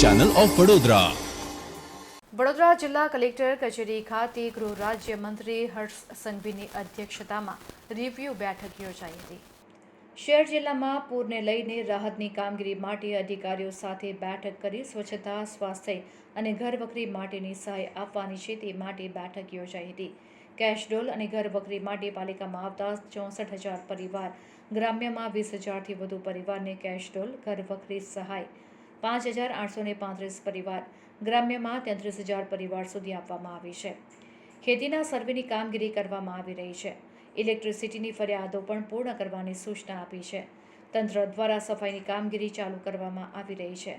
Channel of Vadodara Vadodara જિલ્લા collector કચેરી ખાતે ગૃહ રાજ્ય મંત્રી હર્ષ સંઘવીની અધ્યક્ષતામાં રિવ્યુ બેઠક યોજાઈ હતી શહેર જિલ્લામાં પૂરને લઈને રાહતની કામગીરી માટે અધિકારીઓ સાથે બેઠક કરી સ્વચ્છતા સ્વાસ્થ્ય અને ઘરવકરી માટેની સહાય આપવાની છે તે માટે બેઠક યોજાઈ હતી કેશડોલ અને ઘરવકરી માટે પાલિકામાં આવતા ચોસઠ હજાર પરિવાર ગ્રામ્યમાં વીસ હજારથી વધુ પરિવારને કેશડોલ ઘરવકરી સહાય પાંચ હજાર આઠસો ને પાંત્રીસ પરિવાર ગ્રામ્યમાં તેત્રીસ હજાર પરિવાર સુધી આપવામાં આવી છે. ખેતીના સર્વેની કામગીરી કરવામાં આવી રહી છે. ઇલેક્ટ્રિસિટીની ફરિયાદો પણ પૂર્ણ કરવાની સૂચના આપી છે. તંત્ર દ્વારા સફાઈની કામગીરી ચાલુ કરવામાં આવી રહી છે.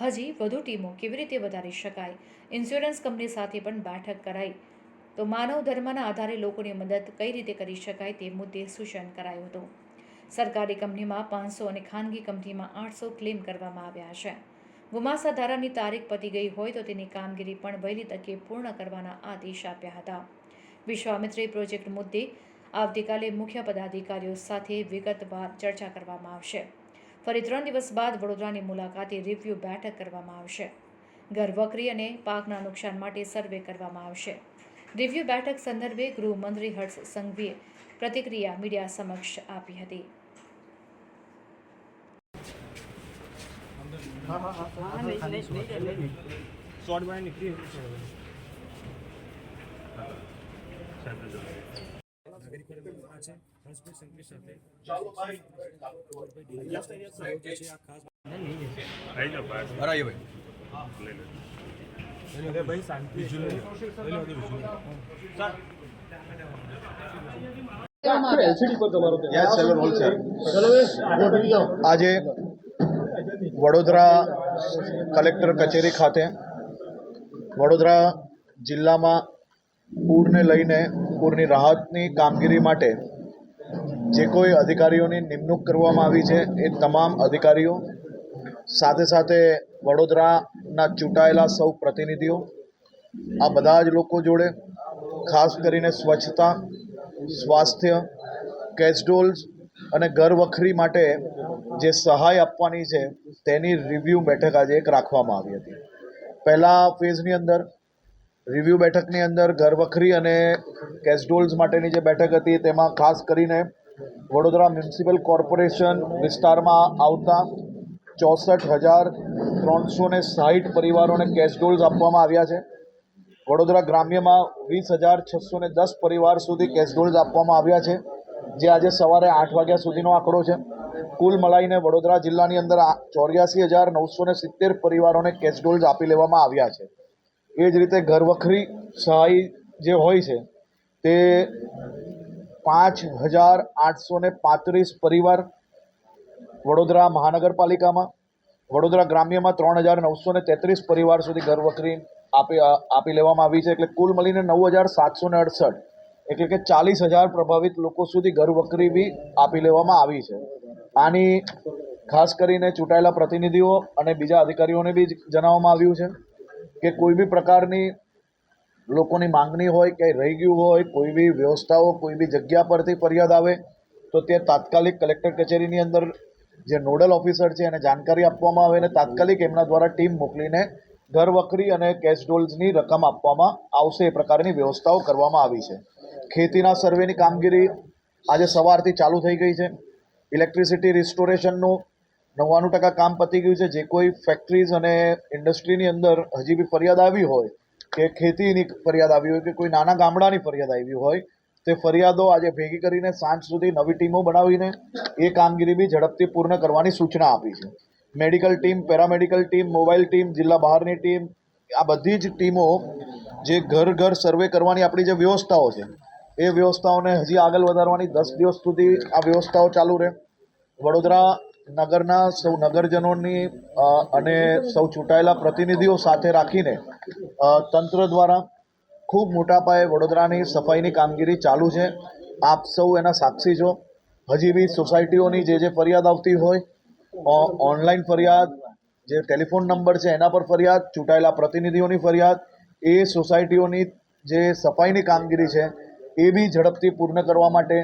હજી વધુ ટીમો કેવી રીતે વધારી શકાય? ઇન્સ્યોરન્સ કંપની સાથે પણ બેઠક કરાઈ. તો માનવ ધર્મના આધારે લોકોની મદદ કઈ રીતે કરી શકાય તે મુદ્દે સૂચન કરાયું હતું. સરકારી કંપનીમાં પાંચસો અને ખાનગી કંપનીમાં આઠસો ક્લેમ કરવામાં આવ્યા છે. ગુમાસા ધારાની તારીખ પતી ગઈ હોય તો તેની કામગીરી પણ વહેલી તકે પૂર્ણ કરવાના આદેશ આપ્યા હતા. વિશ્વામિત્રી પ્રોજેક્ટ મુદ્દે આવતીકાલે મુખ્ય પદાધિકારીઓ સાથે વિગતવાર ચર્ચા કરવામાં આવશે. ફરી ત્રણ દિવસ બાદ વડોદરાની મુલાકાતે રિવ્યૂ બેઠક કરવામાં આવશે. ઘરવકરી અને પાકના નુકસાન માટે સર્વે કરવામાં આવશે. રિવ્યૂ બેઠક સંદર્ભે ગૃહમંત્રી હર્ષ સંઘવીએ પ્રતિક્રિયા મીડિયા સમક્ષ આપી હતી. શોર્ટ બનાવી નીકળી ભાઈ શાંતિ યસ સેવન હોલસેલ આજે વડોદરા કલેક્ટર કચેરી ખાતે. વડોદરા જિલ્લામાં પૂરને લઈને પૂરની રાહતની કામગીરી માટે જે કોઈ અધિકારીઓની નિમણૂક કરવામાં આવી છે એ તમામ અધિકારીઓ, સાથે સાથે વડોદરાના ચૂંટાયેલા સૌ પ્રતિનિધિઓ, આ બધા જ લોકો જોડે ખાસ કરીને સ્વચ્છતા, સ્વાસ્થ્ય કેસડોલ્સ અને ઘર વખરી માટે જે સહાય આપવાની છે, તેની રિવ્યૂ બેઠક આજે એક રાખવામાં આવી હતી. પહેલા ફેઝની અંદર રિવ્યૂ બેઠકની અંદર ઘર વખરી અને કેસડોલ્સ માટેની જે બેઠક હતી, તેમાં ખાસ કરીને વડોદરા મ્યુનિસિપલ કોર્પોરેશન વિસ્તારમાં આવતા ચોસઠ હજાર ત્રણસો ને સાહીઠ પરિવારોને કેસડોલ્સ આપવામાં આવ્યા છે. વડોદરા ગ્રામ્યમાં વીસ હજાર છસો ને દસ પરિવાર સુધી કેસડોલ્સ આપવામાં આવ્યા છે. જે આજે સવારે આઠ વાગ્યા સુધીનો આંકડો છે. કુલ મળાઈને વડોદરા જિલ્લાની અંદર ચોર્યાસી હજાર નવસો ને સિત્તેર પરિવારોને કેસડોલ્સ આપી લેવામાં આવ્યા છે. એ જ રીતે ઘરવખરી સહાય જે હોય છે, તે પાંચ હજાર આઠસો ને પાંત્રીસ પરિવાર વડોદરા મહાનગરપાલિકામાં, વડોદરા ગ્રામ્યમાં ત્રણ હજાર નવસો ને તેત્રીસ પરિવાર સુધી ઘરવખરી આપી આપી લેવામાં આવી છે. એટલે કુલ મળીને નવ હજાર સાતસો ને અડસઠ એટલે કે ચાલીસ હજાર પ્રભાવિત લોકો સુધી ઘરવકરી બી આપી લેવામાં આવી છે. આની ખાસ કરીને ચૂંટાયેલા પ્રતિનિધિઓ અને બીજા અધિકારીઓને બી જણાવવામાં આવ્યું છે કે કોઈ બી પ્રકારની લોકોની માંગણી હોય કે રહી ગયું હોય, કોઈ બી વ્યવસ્થાઓ, કોઈ બી જગ્યા પરથી ફરિયાદ આવે, તો તે તાત્કાલિક કલેક્ટર કચેરીની અંદર જે નોડલ ઓફિસર છે એને જાણકારી આપવામાં આવે અને તાત્કાલિક એમના દ્વારા ટીમ મોકલીને ઘર વખરી અને કેશ ડોલ્સની રકમ આપવામાં આવશે એ પ્રકારની વ્યવસ્થાઓ કરવામાં આવી છે. ખેતીના સર્વેની કામગીરી આજે સવારથી ચાલુ થઈ ગઈ છે. ઇલેક્ટ્રિસિટી રિસ્ટોરેશનનું નવ્વાણું ટકા કામ પતી ગયું છે. જે કોઈ ફેક્ટરીઝ અને ઇન્ડસ્ટ્રીની અંદર હજી બી ફરિયાદ આવી હોય કે ખેતીની ફરિયાદ આવી હોય કે કોઈ નાના ગામડાની ફરિયાદ આવી હોય, તે ફરિયાદો આજે ભેગી કરીને સાંજ સુધી નવી ટીમો બનાવીને એ કામગીરી બી ઝડપથી પૂર્ણ કરવાની સૂચના આપી છે. Medical team, paramedical team, mobile team, જિલ્લા બહારની ટીમ, આ બધી જ ટીમો જે ઘર ઘર સર્વે કરવાની આપણી જે વ્યવસ્થાઓ છે એ વ્યવસ્થાઓને હજી આગળ વધારવાની દસ દિવસ સુધી આ વ્યવસ્થાઓ ચાલુ રહે. વડોદરા નગરના સૌ નગરજનોની અને સૌ ચૂંટાયેલા પ્રતિનિધિઓ સાથે રાખીને તંત્ર દ્વારા ખૂબ મોટા પાયે વડોદરાની સફાઈની કામગીરી ચાલુ છે. આપ સૌ એના સાક્ષી છો. હજી બી સોસાયટીઓની જે જે ફરિયાદ આવતી હોય ઓનલાઈન ફરિયાદ, જે ટેલિફોન નંબર છે એના પર ફરિયાદ, ચૂંટાયેલા પ્રતિનિધિઓની ફરિયાદ, એ સોસાયટીઓની જે સફાઈની કામગીરી છે એ બી ઝડપથી પૂર્ણ કરવા માટે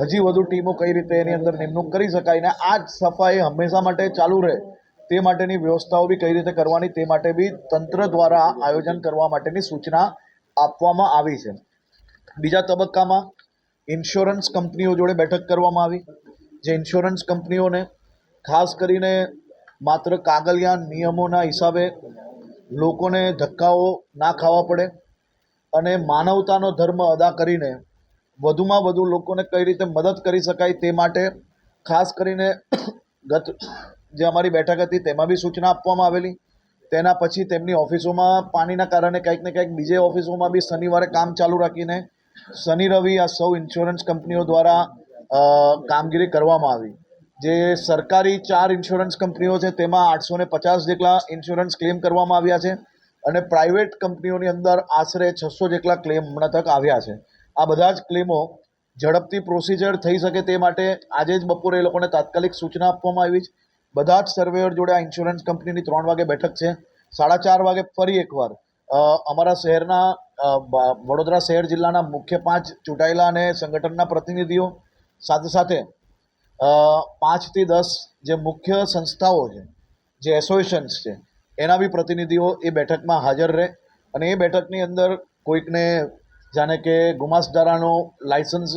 હજી વધુ ટીમો કઈ રીતે એની અંદર નિમણૂક કરી શકાય ને આ જ સફાઈ હંમેશા માટે ચાલુ રહે. તે માટેની વ્યવસ્થાઓ બી કઈ રીતે કરવાની તે માટે બી તંત્ર દ્વારા આયોજન કરવા માટેની સૂચના આપવામાં આવી છે. બીજા તબક્કામાં ઇન્સ્યોરન્સ કંપનીઓ જોડે બેઠક કરવામાં આવી, જે ઇન્સ્યોરન્સ કંપનીઓને ખાસ કરીને માત્ર કાગળિયા નિયમોના હિસાબે લોકોને ધક્કાઓ ના ખાવા પડે અને માનવતાનો ધર્મ અદા કરીને વધુમાં વધુ લોકોને કઈ રીતે મદદ કરી શકાય તે માટે ખાસ કરીને ગત જે અમારી બેઠક હતી તેમાં બી સૂચના આપવામાં આવેલી. તેના પછી તેમની ઓફિસોમાં પાણીના કારણે કંઈક ને કંઈક બીજે ઓફિસોમાં બી શનિવારે કામ ચાલુ રાખીને શનિ, રવિ આ સૌ ઇન્સ્યોરન્સ કંપનીઓ દ્વારા કામગીરી કરવામાં આવી. જે સરકારી ચાર ઇન્સ્યોરન્સ કંપનીઓ છે તેમાં આઠસો ને પચાસ જેટલા ઇન્સ્યોરન્સ ક્લેમ કરવામાં આવ્યા છે. અને પ્રાઇવેટ કંપનીઓની અંદર આશરે છસો જેટલા ક્લેમ હમણાં તક આવ્યા છે. આ બધા જ ક્લેમો ઝડપથી પ્રોસિજર થઈ શકે તે માટે આજે જ બપોરે એ લોકોને તાત્કાલિક સૂચના આપવામાં આવી છે. બધા જ સર્વેયર જોડે આ ઇન્સ્યોરન્સ કંપનીની ત્રણ વાગે બેઠક છે. સાડા ચાર વાગે ફરી એકવાર અમારા શહેરના વડોદરા શહેર જિલ્લાના મુખ્ય પાંચ ચૂંટાયેલા અને સંગઠનના પ્રતિનિધિઓ સાથે સાથે પાંચથી દસ જે મુખ્ય સંસ્થાઓ છે, જે એસોસિએશન્સ છે એના બી પ્રતિનિધિઓ એ બેઠકમાં હાજર રહે અને એ બેઠકની અંદર કોઈકને જાણે કે ગુમાસધારાનો લાઇસન્સ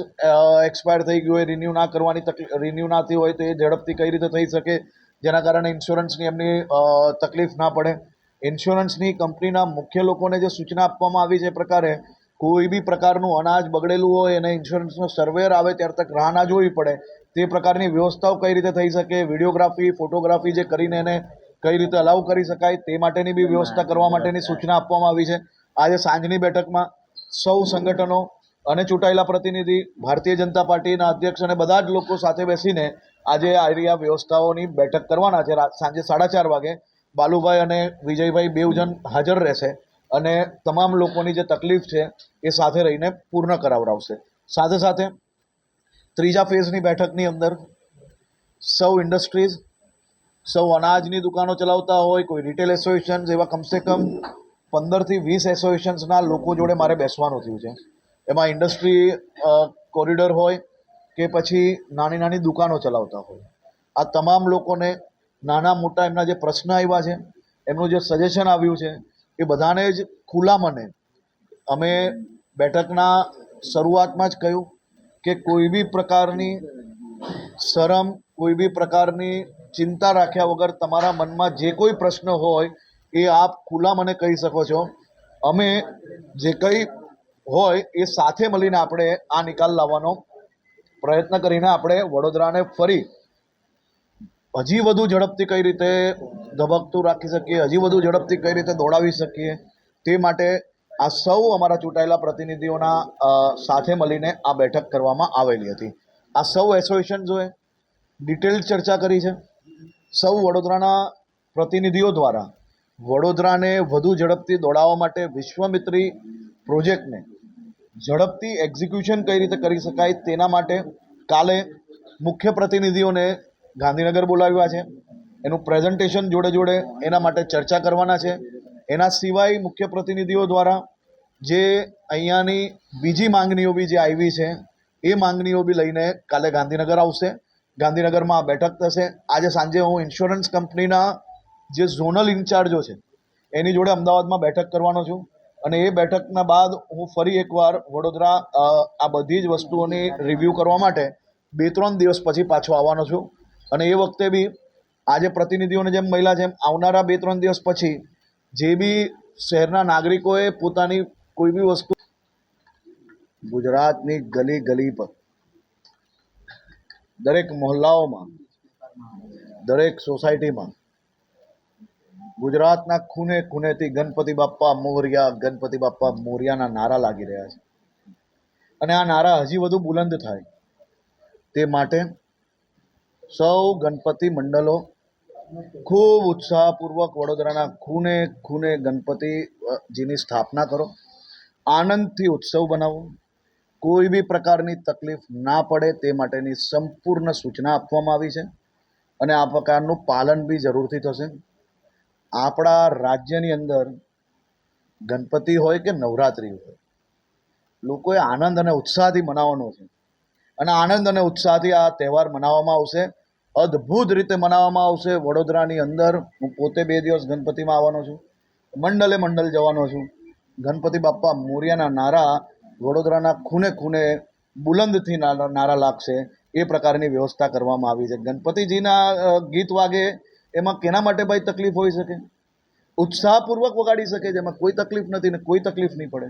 એક્સપાયર થઈ ગયું હોય, રિન્યૂ ના કરવાની તકલીફ રિન્યૂ ના થયું હોય તો એ ઝડપથી કઈ રીતે થઈ શકે? જેના કારણે ઇન્સ્યોરન્સની એમની તકલીફ ના પડે. ઇન્સ્યોરન્સની કંપનીના મુખ્ય લોકોને જે સૂચના આપવામાં આવી છે એ પ્રકારે કોઈ બી પ્રકારનું અનાજ બગડેલું હોય અને ઇન્સ્યોરન્સનો સર્વેર આવે ત્યાર તક રાહ ના જોવી પડે. તે પ્રકારની વ્યવસ્થાઓ કઈ રીતે થઈ શકે? વિડીયોગ્રાફી, ફોટોગ્રાફી જે કરીને એને કઈ રીતે અલાઉ કરી શકાય તે માટેની બી વ્યવસ્થા કરવા માટેની સૂચના આપવામાં આવી છે. આજે સાંજની બેઠકમાં સૌ સંગઠનો અને ચૂંટાયેલા પ્રતિનિધિ, ભારતીય જનતા પાર્ટીના અધ્યક્ષ અને બધા જ લોકો સાથે બેસીને આજે આ વ્યવસ્થાઓની બેઠક કરવાના છે. સાંજે સાડા ચાર વાગે બાલુભાઈ અને વિજયભાઈ બેવ જણ હાજર રહેશે અને તમામ લોકોની જે તકલીફ છે એ સાથે રહીને પૂર્ણ કરાવડાવશે. સાથે સાથે ત્રીજા ફેઝની બેઠકની અંદર સૌ ઇન્ડસ્ટ્રીઝ સૌ અનાજની દુકાનો ચલાવતા હોય, કોઈ રિટેલ એસોસિએશન્સ એવા કમસે કમ પંદરથી વીસ એસોસિએશન્સના લોકો જોડે મારે બેસવાનું થયું છે. એમાં ઇન્ડસ્ટ્રી કોરિડોર હોય કે પછી નાની નાની દુકાનો ચલાવતા હોય. આ તમામ લોકોને નાના મોટા એમના જે પ્રશ્ન આવ્યા છે, એમનું જે સજેશન આવ્યું છે, એ બધાને જ ખુલ્લા મને અમે બેઠકના શરૂઆતમાં જ કહ્યું કે કોઈ બી પ્રકારની શરમ, કોઈ બી પ્રકારની ચિંતા રાખ્યા વગર તમારા મનમાં જે કોઈ પ્રશ્ન હોય, એ આપ ખુલ્લા મને કહી શકો છો. અમે જે કંઈ હોય, એ સાથે મળીને આપણે આ નિકાલ લાવવાનો પ્રયત્ન કરીને આપણે વડોદરાને ફરી હજી વધુ ઝડપથી કઈ રીતે ધબકતું રાખી શકીએ, હજી વધુ ઝડપથી કઈ રીતે દોડાવી શકીએ, તે માટે આ સૌ અમારા ચૂંટાયેલા પ્રતિનિધિઓના સાથે મળીને આ બેઠક કરવામાં આવેલી હતી. આ સૌ એસોસિએશન્સોએ ડિટેલ ચર્ચા કરી છે. સૌ વડોદરાના પ્રતિનિધિઓ દ્વારા વડોદરાને વધુ ઝડપથી દોડાવવા માટે વિશ્વમિત્રી પ્રોજેક્ટને ઝડપથી એક્ઝિક્યુશન કઈ રીતે કરી શકાય તેના માટે કાલે મુખ્ય પ્રતિનિધિઓને ગાંધીનગર બોલાવ્યા છે. એનું પ્રેઝન્ટેશન જોડે જોડે એના માટે ચર્ચા કરવાના છે. એના સિવાય મુખ્ય પ્રતિનિધિઓ દ્વારા જે અહીંયાની બીજી માંગણીઓ બી જે આવી છે એ માંગણીઓ બી લઈને કાલે ગાંધીનગર આવશે. ગાંધીનગરમાં આ બેઠક થશે. આજે સાંજે હું ઇન્સ્યોરન્સ કંપનીના જે ઝોનલ ઇન્ચાર્જો છે, એની જોડે અમદાવાદમાં બેઠક કરવાનો છું. અને એ બેઠકના બાદ હું ફરી એકવાર વડોદરા આ બધી જ વસ્તુઓની રિવ્યૂ કરવા માટે બે ત્રણ દિવસ પછી પાછો આવવાનો છું. અને એ વખતે બી આજે પ્રતિનિધિઓને જેમ મહિલા જેમ આવનારા બે ત્રણ દિવસ પછી જે બી શહેરના નાગરિકોએ પોતાની કોઈ બી વસ્તુ ગુજરાતની ગલી ગલી પર. દરેક મહોલ્લાઓમાં, દરેક સોસાયટીમાં, ગુજરાતના ખૂને ખૂનેથી ગણપતિ બાપ્પા મોરિયા, ગણપતિ બાપ્પા મોરિયાના નારા લાગી રહ્યા છે. અને આ નારા હજી વધુ બુલંદ થાય તે માટે સૌ ગણપતિ મંડળો ખૂબ ઉત્સાહપૂર્વક વડોદરાના ખૂને ખૂને ગણપતિજીની સ્થાપના કરો. આનંદથી ઉત્સવ બનાવો. કોઈ બી પ્રકારની તકલીફ ના પડે તે માટેની સંપૂર્ણ સૂચના આપવામાં આવી છે અને આ પ્રકારનું પાલન બી જરૂરથી થશે. આપણા રાજ્યની અંદર ગણપતિ હોય કે નવરાત્રિ હોય, લોકોએ આનંદ અને ઉત્સાહથી મનાવવાનો છે. અને આનંદ અને ઉત્સાહથી આ તહેવાર મનાવવામાં આવશે. અદ્ભુત રીતે મનાવવામાં આવશે. વડોદરાની અંદર હું પોતે બે દિવસ ગણપતિમાં આવવાનો છું. મંડલે મંડલ જવાનો છું. ગણપતિ બાપ્પા મોર્યાના નારા વડોદરાના ખૂને ખૂને બુલંદથી નારા લાગશે એ પ્રકારની વ્યવસ્થા કરવામાં આવી છે. ગણપતિજીના ગીત વાગે એમાં કેના માટે ભાઈ તકલીફ હોઈ શકે? ઉત્સાહપૂર્વક વગાડી શકે છે, એમાં કોઈ તકલીફ નથી ને કોઈ તકલીફ નહીં પડે.